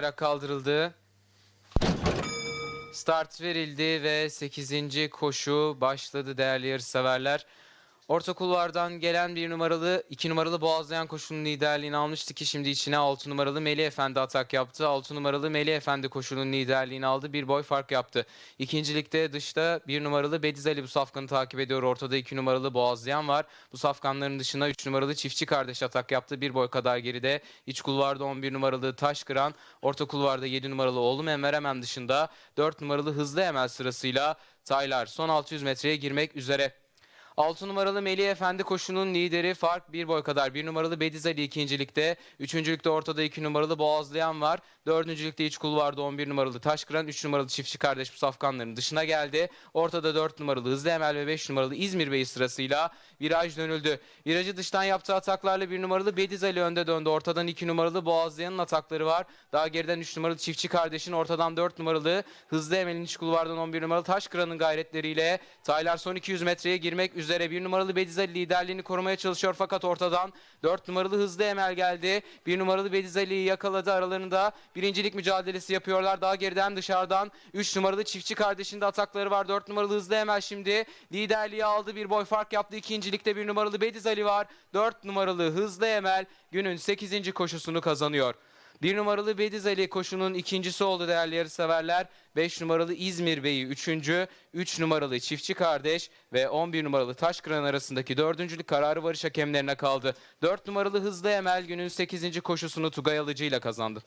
Bayrak kaldırıldı. Start verildi ve 8. koşu başladı değerli yarışseverler. Orta kulvardan gelen bir numaralı, iki numaralı Boğazlayan koşunun liderliğini almıştı ki şimdi içine 6 numaralı Melih Efendi atak yaptı. 6 numaralı Melih Efendi koşunun liderliğini aldı. Bir boy fark yaptı. İkincilikte dışta bir numaralı Bediz Ali bu safkanı takip ediyor. Ortada 2 numaralı Boğazlayan var. Bu safkanların dışına 3 numaralı Çiftçi kardeş atak yaptı. Bir boy kadar geride. İç kulvarda 11 numaralı Taşkıran. Orta kulvarda 7 numaralı Oğlum Enver hemen dışında 4 numaralı Hızlı Emel sırasıyla Taylar son 600 metreye girmek üzere. 6 numaralı Melih Efendi koşunun lideri fark bir boy kadar. 1 numaralı Bediz Ali ikincilikte. Üçüncülükte ortada 2 numaralı Boğazlayan var. Dördüncülükte iç kulvarda 11 numaralı Taşkıran. 3 numaralı Çiftçi Kardeş bu safkanların dışına geldi. Ortada 4 numaralı Hızlı Emel ve 5 numaralı İzmir Bey sırasıyla viraj dönüldü. Virajı dıştan yaptığı ataklarla 1 numaralı Bediz Ali önde döndü. Ortadan 2 numaralı Boğazlayan'ın atakları var. Daha geriden 3 numaralı Çiftçi Kardeş'in ortadan 4 numaralı Hızlı Emel'in iç kulvardan 11 numaralı Taşkıran'ın gayretleriyle Taylar son 200 metreye girmek üzere. 1 numaralı Bediz Ali liderliğini korumaya çalışıyor fakat ortadan 4 numaralı Hızlı Emel geldi. 1 numaralı Bediz Ali'yi yakaladı aralarında. Birincilik mücadelesi yapıyorlar. Daha geriden dışarıdan 3 numaralı Çiftçi Kardeş'in de atakları var. 4 numaralı Hızlı Emel şimdi liderliği aldı. Bir boy fark yaptı. İkincilikte 1 numaralı Bediz Ali var. 4 numaralı Hızlı Emel günün 8. koşusunu kazanıyor. Bir numaralı Bediz Ali koşunun ikincisi oldu değerli yarışseverler. 5 numaralı İzmir Bey'i üçüncü, 3 numaralı Çiftçi Kardeş ve 11 numaralı Taşkıran arasındaki dördüncülük kararı varış hakemlerine kaldı. 4 numaralı Hızlı Emel günün 8. koşusunu Tugay Alıcı ile kazandı.